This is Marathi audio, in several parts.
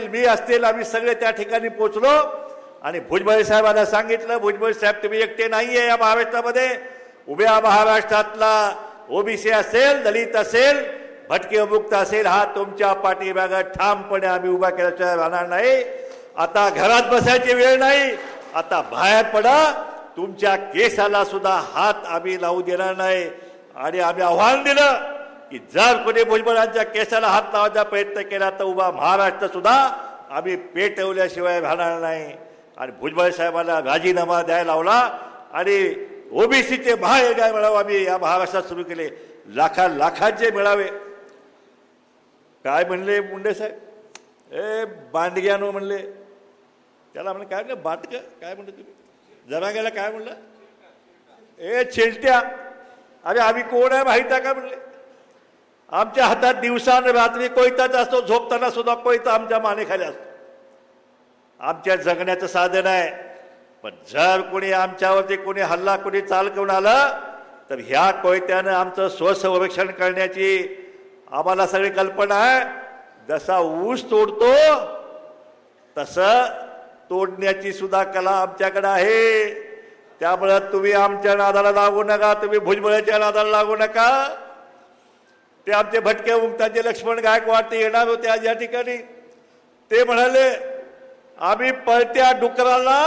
मी असतील आम्ही सगळे त्या ठिकाणी पोचलो. आणि भुजबळ साहेबांना सांगितलं भुजबळ साहेब तुम्ही एकटे नाहीये या महाराष्ट्रामध्ये. उभ्या महाराष्ट्रातला ओबीसी असेल दलित असेल भटके मुक्त असेल हा तुमच्या पाठीमागं ठामपणे आम्ही उभा केल्याशिवाय राहणार नाही. आता घरात बसायची वेळ नाही. आता बाहेर पडा. तुमच्या केसाला सुद्धा हात आम्ही लावू देणार नाही. आणि आम्ही आव्हान दिलं. की जर कोणी भुजबळांच्या केसाला हात लावायचा प्रयत्न केला तर उभा महाराष्ट्र सुद्धा आम्ही पेटवल्याशिवाय राहणार नाही. आणि भुजबळ साहेबांना राजीनामा द्यायला लावला आणि ओबीसीचे महायोगाय मेळावा आम्ही या महाराष्ट्रात सुरू केले. लाखा लाखांचे मेळावे. काय म्हणले मुंडे साहेब? ए बांडग्यानो म्हणले. त्याला म्हणलं काय म्हणलं? बाटक काय म्हणलं तुम्ही? जरा गेला काय म्हणलं? ए चिलट्या. अरे आम्ही कोण आहे माहीत आहे का म्हणले? आमच्या हातात दिवसा आणि रात्री कोयताच असतो झोपताना सुद्धा कोयता आमच्या मानेखाली असतो. आमच्या जगण्याचं साधन आहे. पण जर कोणी आमच्यावरती कोणी हल्ला कोणी चाल करून आलं तर ह्या कोयत्यानं आमचं स्वसंरक्षण करण्याची आम्हाला सगळी कल्पना आहे. जसा ऊस तोडतो तसं तोडण्याची सुद्धा कला आमच्याकडे आहे. त्यामुळं तुम्ही आमच्या नादाला लागू नका तुम्ही भुजबळाच्या नादाला लागू नका. ते आमचे भटके मुक्ताचे लक्ष्मण गायकवाड ते येणार होते आज या ठिकाणी. ते म्हणाले आम्ही पळत्या डुकराला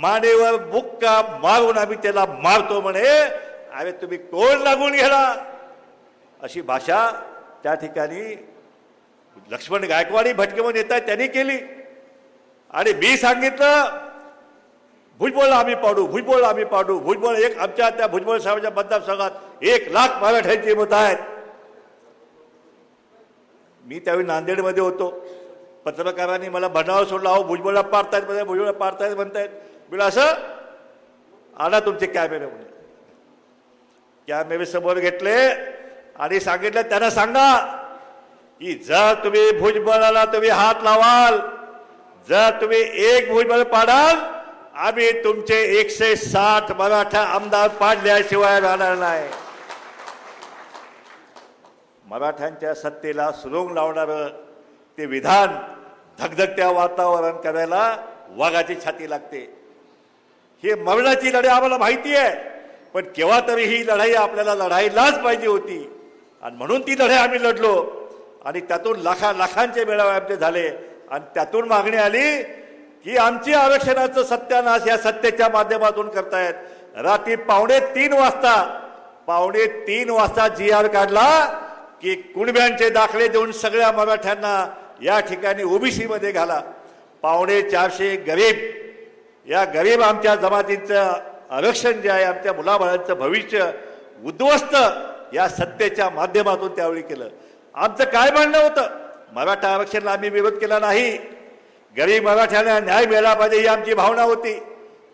मानेवर बुक्का मारून आम्ही त्याला मारतो म्हणे. अरे तुम्ही कोण लागून गेला? अशी भाषा त्या ठिकाणी लक्ष्मण गायकवाडी भटके म्हणून येत आहे त्यांनी केली. आणि मी सांगितलं भुजबळ आम्ही पाडू भुजबळ आम्ही पाडू भुजबळ एक आमच्या त्या भुजबळ साहेबांच्या मतदारसंघात एक लाख मराठ्यांची मत आहेत. मी त्यावेळी नांदेडमध्ये होतो. पत्रकारांनी मला बनाव सोडलं. अहो भुजबळला पारतायत म्हणजे भुजबळला पारतायत म्हणतायत. मी असं? आला तुमचे कॅमेरे म्हणून कॅमेरे समोर घेतले आणि सांगितलं त्यांना सांगा की जर तुम्ही भुजबळाला तुम्ही हात लावाल जर तुम्ही एक भुजबळ पाडाल आम्ही तुमचे एकशे साठ मराठा आमदार पाडल्याशिवाय राहणार नाही. मराठ्यांच्या सत्तेला सुरुंग लावणारं ते विधान धगधगत्या वातावरण करायला वाघाची छाती लागते. हे मरणाची लढाई आम्हाला माहिती आहे पण केव्हा तरी ही लढाई आपल्याला लढाईलाच पाहिजे होती. आणि म्हणून ती लढाई आम्ही लढलो. आणि त्यातून लाखा लाखांचे मेळावे आमचे झाले. आणि त्यातून मागणी आली की आमची आरक्षणाचं सत्यानाश या सत्तेच्या माध्यमातून करतायत. रात्री पावणे तीन वाजता पावणे तीन वाजता जी आर काढला की कुणब्यांचे दाखले देऊन सगळ्या मराठ्यांना या ठिकाणी ओबीसीमध्ये घाला. पावणे चारशे गरीब. या गरीब आमच्या जमातीचं आरक्षण जे आहे आमच्या मुलाबाळांचं भविष्य उद्ध्वस्त या सत्तेच्या माध्यमातून त्यावेळी केलं. आमचं काय म्हणणं होतं? मराठा आरक्षणाला आम्ही विरोध केला नाही. गरीब मराठ्यांना न्याय मिळाला पाहिजे ही आमची भावना होती.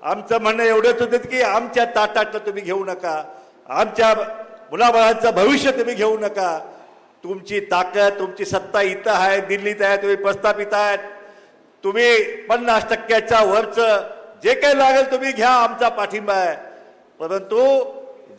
आमचं म्हणणं एवढंच होतं की आमच्या ताटातलं तुम्ही घेऊ नका. आमच्या मुलाबाळांचं भविष्य तुम्ही घेऊ नका. तुमची ताकद तुमची सत्ता इथं आहे दिल्लीत आहे तुम्ही प्रस्थापित आहेत. तुम्ही पन्नास टक्क्याच्या वरचं जे काही लागेल तुम्ही घ्या आमचा पाठिंबा आहे. परंतु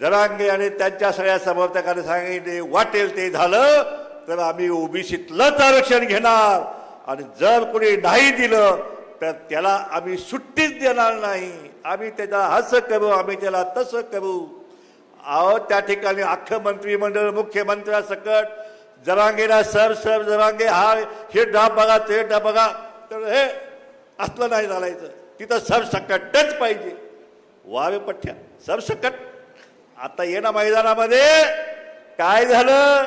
जरांगे आणि त्यांच्या सगळ्या समर्थकांनी सांगितले वाटेल ते झालं तर आम्ही ओबीसीतलंच आरक्षण घेणार. आणि जर कोणी नाही दिलं तर त्याला आम्ही सुट्टीच देणार नाही. आम्ही त्याला असं करू आम्ही त्याला तसं करू. अहो त्या ठिकाणी अख्खं मंत्रिमंडळ मुख्यमंत्र्यासकट जरांगेला सर सर जरांगे हा हे डाब बघा ते डाब बघा. तर हे असलं नाही चालायचं तिथं सरसकटच पाहिजे. वावे पठ्या सरसकट आता ये ना मैदानामध्ये. काय झालं?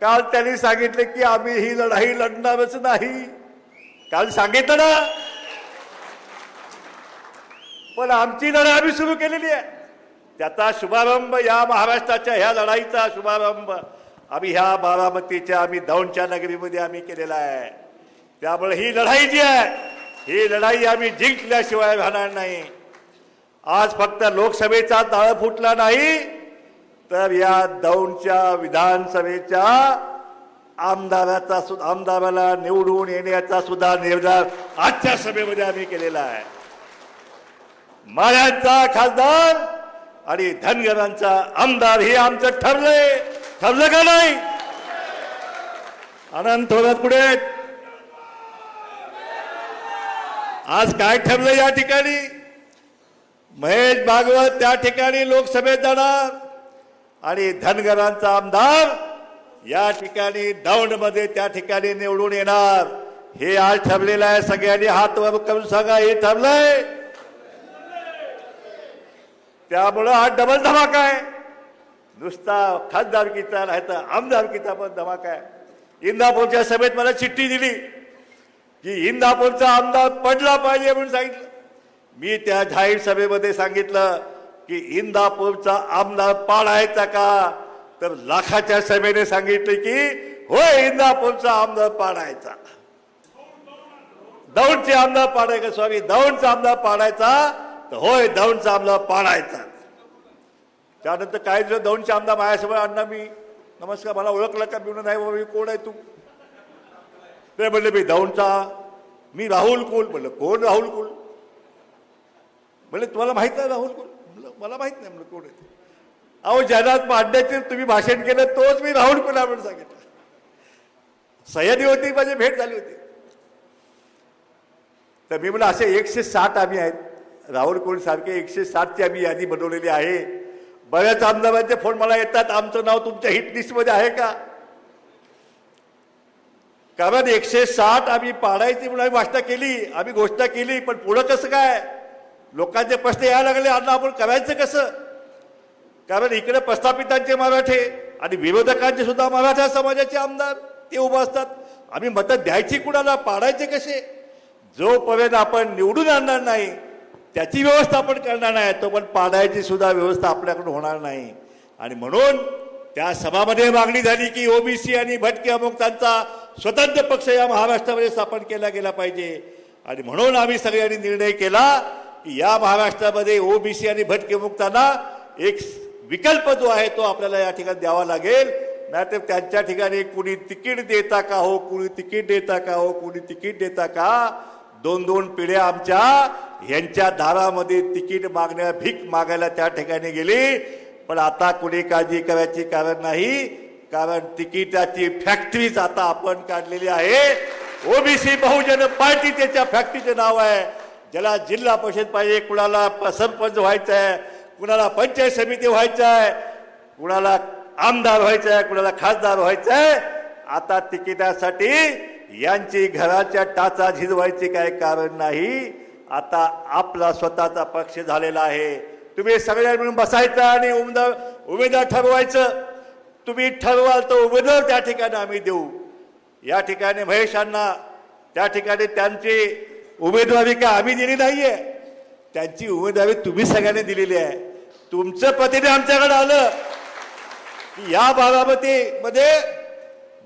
काल त्यांनी सांगितले की आम्ही ही लढाई लढणारच नाही. काल सांगितलं ना? पण आमची लढाई आम्ही सुरू केलेली आहे. त्याचा शुभारंभ या महाराष्ट्राच्या ह्या लढाईचा शुभारंभ. आम्ही ह्या बारामतीच्या आम्ही दौंडच्या नगरीमध्ये आम्ही केलेला आहे. त्यामुळे ही लढाई जी आहे ही लढाई आम्ही जिंकल्याशिवाय राहणार नाही. आज फक्त लोकसभेचा तळ फुटला नाही तर या दौंडच्या विधानसभेच्या आमदाराचा सुद्धा आमदाराला निवडून येण्याचा सुद्धा निर्धार आजच्या सभेमध्ये आम्ही केलेला आहे. माळ्यांचा खासदार आणि धनगरांचा आमदार हे आमचं ठरलंय. ठरलं का नाही? अनंत थोरात पुढे आज काय ठरलं या ठिकाणी? महेश भागवत त्या ठिकाणी लोकसभेत जाणार आणि धनगरांचा आमदार या ठिकाणी दौंडमध्ये त्या ठिकाणी निवडून येणार. हे आज ठरलेलं आहे. सगळ्यांनी हात वर करून सांगा हे ठरलंय? त्यामुळं हा डबल धमाका आहे. नुसता खासदारकीचा नाही तर आमदारकीचा पण धमाका आहे. इंदापूरच्या सभेत मला चिठ्ठी दिली की इंदापूरचा आमदार पडला पाहिजे म्हणून सांगितलं. मी त्या जाहीर सभेमध्ये सांगितलं की इंदापूरचा आमदार पाडायचा का? तर लाखाच्या सभेने सांगितले की होय इंदापूरचा आमदार पाडायचा. दौंडचे आमदार पाडायचा स्वामी दौंडचा आमदार पाडायचा तर होय दौंडचा आमदार पाडायचा. त्यानंतर काय दिवस दोन आमदार माझ्यासमोर अण्णा मी. नमस्कार मला ओळखलं का? मी नाही बाबा मी कोण आहे तू? ते म्हणले मी दौंडचा मी राहुल कुल. म्हणलं कोण राहुल कुल? म्हणले तुम्हाला माहीत नाही राहुल कुल? म्हणलं मला माहीत नाही. म्हणलं कोण आहे अहो जनात मांडण्याचे तुम्ही भाषण केलं तोच मी राहुल कुला म्हणून सांगितलं. सह्यादी होती माझी भेट झाली होती. तर मी म्हणलं असे एकशे साठ आम्ही आहेत. राहुल कोण सारखे एकशे साठची आम्ही यादी बनवलेली आहे. बऱ्याच आमदारांचे फोन मला येतात आमचं नाव तुमच्या हिट लिस्टमध्ये आहे का? कारण एकशे साठ आम्ही पाडायची म्हणून आम्ही भाषणा केली आम्ही घोषणा केली पण पुढं कसं काय? लोकांचे प्रश्न यायला लागले अण्णा आपण करायचं कसं? कारण इकडे प्रस्थापितांचे मराठे आणि विरोधकांचे सुद्धा मराठा समाजाचे आमदार ते उभं असतात. आम्ही मतं द्यायची कुणाला पाडायचे कसे? जोपर्यंत आपण निवडून आणणार नाही त्याची व्यवस्था आपण करणार नाही तो पण पाडायची सुद्धा व्यवस्था आपल्याकडून होणार नाही. आणि म्हणून त्या सभामध्ये मागणी झाली की ओबीसी आणि भटके अमुक्तांचा स्वतंत्र पक्ष या महाराष्ट्रामध्ये स्थापन केला गेला पाहिजे. आणि म्हणून आम्ही सगळ्यांनी निर्णय केला की या महाराष्ट्रामध्ये ओबीसी आणि भटके मुक्तांना एक विकल्प जो आहे तो आपल्याला या ठिकाणी द्यावा लागेल. नाहीतर त्यांच्या ठिकाणी कुणी तिकीट देता का हो कुणी तिकीट देता का हो कुणी तिकीट देता का? दोन दोन पिढ्या आमच्या यांच्या दारामध्ये तिकीट मागण्या भीक मागायला त्या ठिकाणी गेली. पण आता कुणी काळजी करायची कारण नाही. कारण तिकिटाची फॅक्टरीच आता आपण काढलेली आहे. ओबीसी बहुजन पार्टी त्याच्या फॅक्टरीचं नाव आहे. ज्याला जिल्हा परिषद पाहिजे कुणाला सरपंच व्हायचं आहे कुणाला पंचायत समिती व्हायचं आहे कुणाला आमदार व्हायचं आहे कुणाला खासदार व्हायचं आहे. आता तिकिटासाठी यांची घराच्या टाचा झिजवायची काय कारण नाही. आता आपला स्वतःचा पक्ष झालेला आहे. तुम्ही सगळ्या मिळून बसायचं आणि उमेदवार उमेदवार ठरवायचं. तुम्ही ठरवाल तर उमेदवार त्या ठिकाणी आम्ही देऊ. या ठिकाणी महेशांना त्या ठिकाणी त्यांची उमेदवारी का आम्ही दिली नाही आहे त्यांची उमेदवारी तुम्ही सगळ्यांनी दिलेली आहे. तुमचं प्रतिनिधी आमच्याकडे आलं. की या बारामतीमध्ये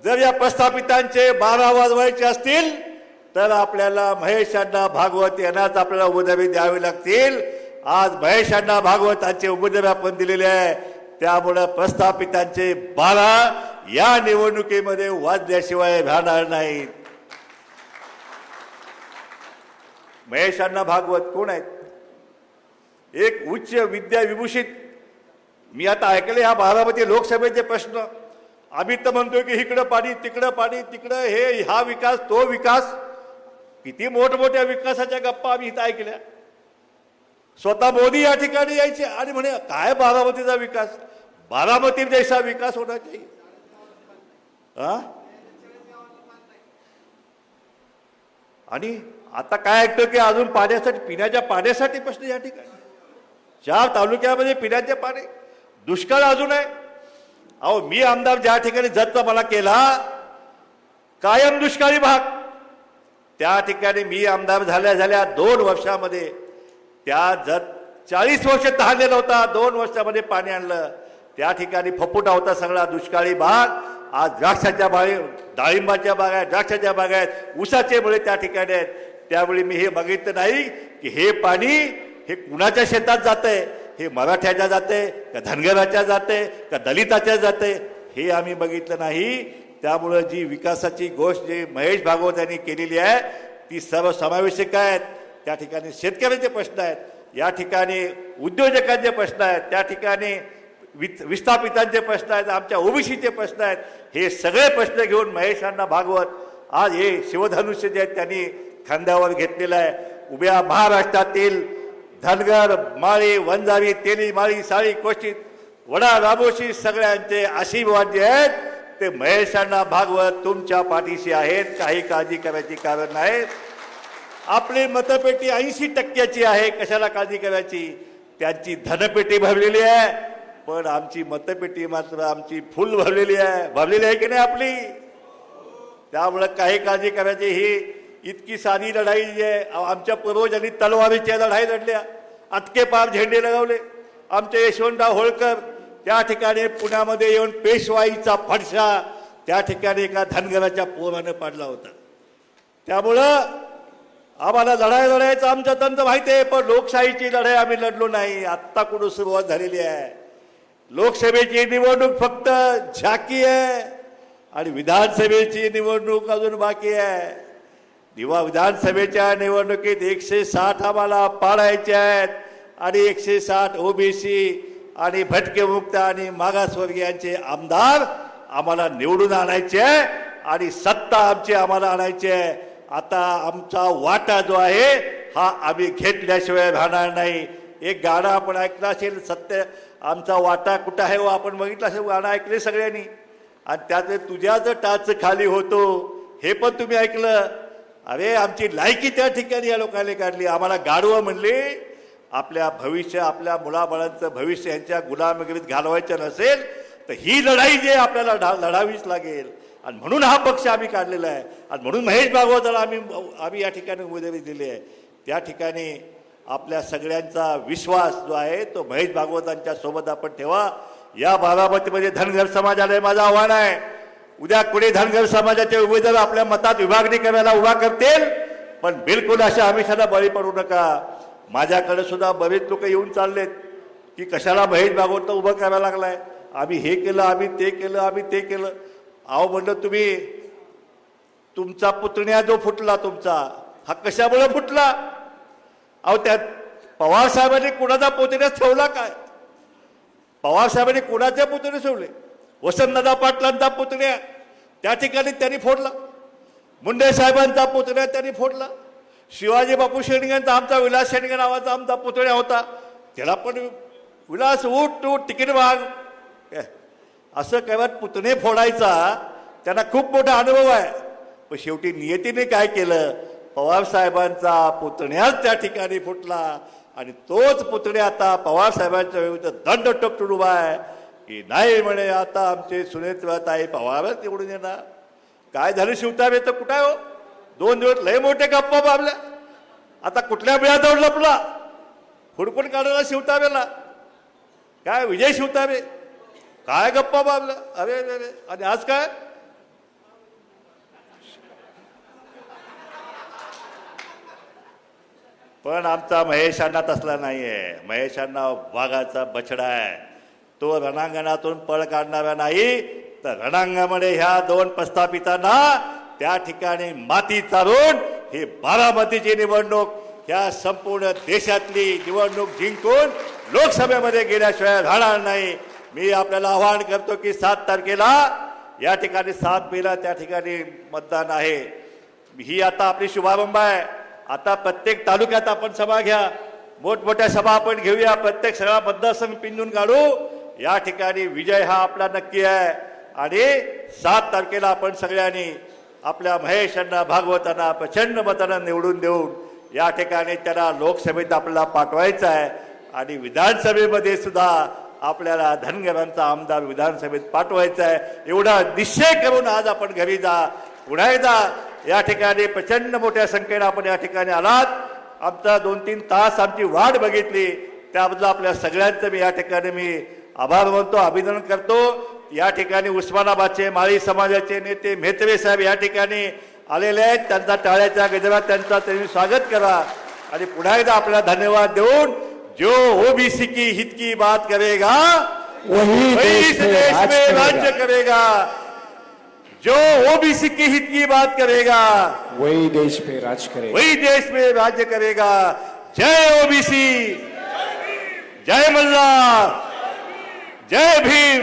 जर या प्रस्थापितांचे बारा वाजवायचे असतील तर आपल्याला महेशांना भागवत यांनाच आपल्याला उमेदवारी द्यावी लागतील. आज महेशांना भागवतांचे उमेदवारी आपण दिलेले आहे. त्यामुळं प्रस्थापितांचे बारा या निवडणुकीमध्ये वाजल्याशिवाय राहणार नाहीत. महेशांना भागवत कोण आहेत? एक उच्च विद्या विभूषित. मी आता ऐकले ह्या बारामती लोकसभेचे प्रश्न. आम्ही तर म्हणतोय की इकडं पाणी तिकडं पाणी तिकडं हे हा विकास तो विकास. किती मोठमोठ्या विकासाच्या गप्पा आम्ही इथं ऐकल्या. स्वतः मोदी या ठिकाणी यायचे आणि म्हणे काय बारामतीचा विकास? बारामती जैसा विकास होणार चाहिए आ? आणि आता काय ऐकतो की अजून पाण्यासाठी पिण्याच्या पाण्यासाठी प्रश्न या ठिकाणी. चार तालुक्यामध्ये पिण्याचे पाणी दुष्काळ अजून आहे. अहो मी आमदार ज्या ठिकाणी जतचा मला केला कायम दुष्काळी भाग. त्या ठिकाणी मी आमदार झाल्या झाल्या दोन वर्षामध्ये त्या जत चाळीस वर्ष तहानलेला होता दोन वर्षामध्ये पाणी आणलं. त्या ठिकाणी फपुटा होता सगळा दुष्काळी भाग. आज द्राक्षाच्या बागे डाळिंबाच्या बागा आहेत द्राक्षाच्या बागा आहेत. उसाचे मुळे त्या ठिकाणी आहेत. त्यावेळी मी हे बघितलं नाही की हे पाणी हे कुणाच्या शेतात जातंय? हे मराठ्याच्या जाते का धनगराच्या जाते का दलिताच्या जाते हे आम्ही बघितलं नाही. त्यामुळं जी विकासाची गोष्ट जी महेश भागवत यांनी केलेली आहे ती सर्वसमावेशक आहेत. त्या ठिकाणी शेतकऱ्यांचे प्रश्न आहेत या ठिकाणी उद्योजकांचे प्रश्न आहेत त्या ठिकाणी वित विस्थापितांचे प्रश्न आहेत आमच्या ओबीसीचे प्रश्न आहेत. हे सगळे प्रश्न घेऊन महेशांना भागवत आज हे शिवधनुष्य जे आहेत त्यांनी खांद्यावर घेतलेलं आहे. उभ्या महाराष्ट्रातील धनगर माळी वंजारी तेली माळी साळी कोशित वडा राबोशी सगळ्यांचे आशीर्वाद जे आहेत ते महेशांना भागवत तुमच्या पाठीशी आहेत. काही काळजी करायची कारण नाही. आपली मतपेटी ऐंशी टक्क्याची आहे. कशाला काळजी करायची? त्यांची धनपेटी भरलेली आहे. पण आमची मतपेटी मात्र आमची फुल भरलेली आहे. भरलेली आहे की नाही आपली? त्यामुळं काही काळजी करायची ही इतकी साधी लढाई जी आहे आमच्या पूर्वजांनी तलवारीच्या लढाई लढल्या. अटके पार झेंडे लगावले. आमचे यशवंतराव होळकर त्या ठिकाणी पुण्यामध्ये येऊन पेशवाईचा फडशा त्या ठिकाणी एका धनगराच्या पोरानं पाडला होता. त्यामुळं आम्हाला लढाई लढायचं आमचं तंत्र माहिती आहे पण लोकशाहीची लढाई आम्ही लढलो नाही. आत्ता कुठं सुरुवात झालेली आहे. लोकसभेची निवडणूक फक्त झाकी आहे आणि विधानसभेची निवडणूक अजून बाकी आहे. दिवा विधानसभेच्या निवडणुकीत एकशे साठ आम्हाला पाडायच्या आहेत आणि एकशे साठ ओबीसी आणि भटके मुक्त आणि मागासवर्गीयांचे आमदार आम्हाला निवडून आणायचे आहे आणि सत्ता आमची आम्हाला आणायची आहे. आता आमचा वाटा जो आहे हा आम्ही घेतल्याशिवाय राहणार नाही. एक गाणं आपण ऐकलं असेल सत्य आमचा वाटा कुठं आहे व आपण बघितलं असेल गाणं ऐकले सगळ्यांनी. आणि त्यात तुझ्याच टाच खाली होतो हे पण तुम्ही ऐकलं. अरे आमची लायकी त्या ठिकाणी या लोकांनी काढली. आम्हाला गाढवं म्हणले आपल्या भविष्य आपल्या मुलाबाळांचं भविष्य यांच्या गुलामगिरीत घालवायचं नसेल तर ही लढाई जे आपल्याला लढावीच लागेल. आणि म्हणून हा पक्ष आम्ही काढलेला आहे. आणि म्हणून महेश भागवताला आम्ही आम्ही या ठिकाणी उमेदवारी दिली आहे. त्या ठिकाणी आपल्या सगळ्यांचा विश्वास जो आहे तो महेश भागवतांच्या सोबत आपण ठेवा. या बारामतीमध्ये धनगर समाजाला माझं आव्हान आहे. उद्या कुणी धनगर समाजाचे उमेदवार आपल्या मतात विभागणी करायला उभा करतील? पण बिलकुल अशा आमिषाला बळी पडू नका. माझ्याकडे सुद्धा बरेच लोक येऊन चाललेत. की कशाला बहीण भागवत उभं करायला लागलाय? आम्ही हे केलं आम्ही ते केलं आम्ही ते केलं. अहो म्हणलं तुम्ही तुमचा पुतण्या जो फुटला तुमचा हा कशामुळे फुटला? अहो त्यात पवार साहेबांनी कुणाचा पुतण्या ठेवला काय? पवार साहेबांनी कुणाचे पुतणे ठेवले? वसंतदादा पाटलांचा पुतण्या त्या ठिकाणी त्यांनी फोडला. मुंडे साहेबांचा पुतण्या त्यांनी फोडला. शिवाजी बापू शेणगेंचा आमचा विलास शेणगे नावाचा आमचा पुतण्या होता. त्याला पण विलास उठ तू तिकीट माग. असं केवळ पुतणे फोडायचा त्यांना खूप मोठा अनुभव आहे. पण शेवटी नियतीने काय केलं? पवारसाहेबांचा पुतण्याच त्या ठिकाणी फुटला आणि तोच पुतणे आता पवार साहेबांच्या विरुद्ध दंड टपटून उभा आहे. की नाही म्हणे आता आमचे सुनेत्रताई पवारच निवडून येणार. काय झालं शिवताबे तर कुठं आहे हो? दोन दिवस लय मोठे गप्पा बाबल्या आता कुठल्या बिळाजवळ लपला? फुडकून काढायला शिवतावेला. काय विजय शिवतावे? काय गप्पा बाबल्या अरे अरे अरे. आणि आज काय? पण आमचा महेश अण्णा तसला नाहीये. महेश अण्णा वाघाचा बछडा आहे. तो रणांगणातून पळ काढणारा नाही. तर रणांगणामध्ये ह्या दोन प्रस्थापितांना त्या ठिकाणी माती चालून ही बारामतीची निवडणूक ह्या संपूर्ण देशातली निवडणूक जिंकून लोकसभेमध्ये गेल्याशिवाय राहणार नाही. मी आपल्याला आवाहन करतो की सात तारखेला या ठिकाणी सात मेला त्या ठिकाणी मतदान आहे. ही आता आपली शुभारंभ आहे. आता प्रत्येक तालुक्यात आपण सभा घ्या. मोठमोठ्या सभा आपण घेऊया. प्रत्येक सगळा मतदारसंघ पिंजून काढू. या ठिकाणी विजय हा आपला नक्की आहे. आणि सात तारखेला आपण सगळ्यांनी आपल्या महेशांना भागवतांना प्रचंड मतानं निवडून देऊन या ठिकाणी त्यांना लोकसभेत आपल्याला पाठवायचं आहे. आणि विधानसभेमध्ये सुद्धा आपल्याला धनगरांचा आमदार विधानसभेत पाठवायचा आहे. एवढा निश्चय करून आज आपण घरी जा. पुन्हा एकदा या ठिकाणी प्रचंड मोठ्या संख्येने आपण या ठिकाणी आलात. आमचा दोन तीन तास आमची वाट बघितली. त्याबद्दल आपल्या सगळ्यांचं मी या ठिकाणी मी आभार मानतो अभिनंदन करतो. या ठिकाणी उस्मानाबादचे माळी समाजाचे नेते मेहत्रे साहेब या ठिकाणी आलेले आहेत. त्यांचा टाळ्याच्या गजरात त्यांचा त्यांनी स्वागत करा. आणि पुन्हा एकदा आपल्याला धन्यवाद देऊन जो ओबीसी की हित की बात करेगा वही देश देश में राज्य करेगा। जो ओबीसी की हित की बात करेगा वही देश पे राज करेगा। वही देश में राज्य करेगा। जय ओबीसी। जय मल्हार जय भीम।